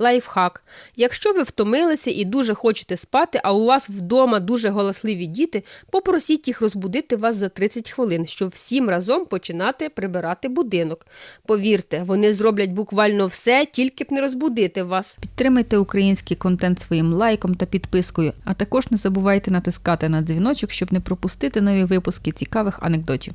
Лайфхак. Якщо ви втомилися і дуже хочете спати, а у вас вдома дуже голосливі діти, попросіть їх розбудити вас за 30 хвилин, щоб всім разом починати прибирати будинок. Повірте, вони зроблять буквально все, тільки б не розбудити вас. Підтримайте український контент своїм лайком та підпискою, а також не забувайте натискати на дзвіночок, щоб не пропустити нові випуски цікавих анекдотів.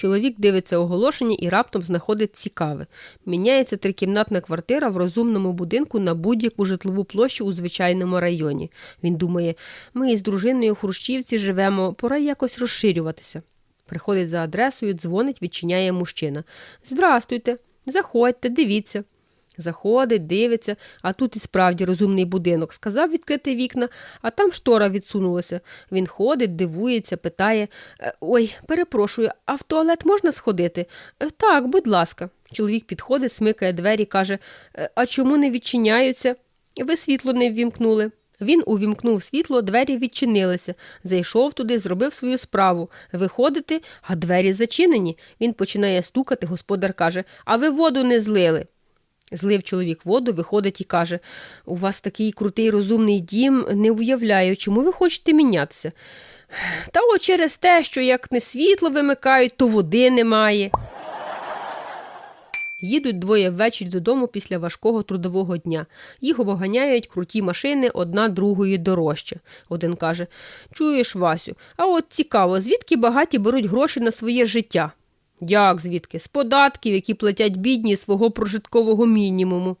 Чоловік дивиться оголошення і раптом знаходить цікаве. Міняється трикімнатна квартира в розумному будинку на будь-яку житлову площу у звичайному районі. Він думає, ми із дружиною в Хрущівці живемо, пора якось розширюватися. Приходить за адресою, дзвонить, відчиняє мужчина. Здрастуйте, заходьте, дивіться. Заходить, дивиться, а тут і справді розумний будинок. Сказав відкрити вікна, а там штора відсунулася. Він ходить, дивується, питає «Е, Ой, перепрошую, а в туалет можна сходити? «Е, Так, будь ласка. Чоловік підходить, смикає двері, каже «Е, А чому не відчиняються? Ви світло не ввімкнули. Він увімкнув світло, двері відчинилися. Зайшов туди, зробив свою справу. Виходити, а двері зачинені. Він починає стукати, господар каже А ви воду не злили. Злив чоловік воду, виходить і каже У вас такий крутий розумний дім, не уявляю, чому ви хочете мінятися? Та от через те, що як не світло вимикають, то води немає. Їдуть двоє ввечері додому після важкого трудового дня. Їх обганяють круті машини, одна другої дорожче. Один каже Чуєш, Васю, а от цікаво, звідки багаті беруть гроші на своє життя? Як звідки? З податків, які платять бідні свого прожиткового мінімуму.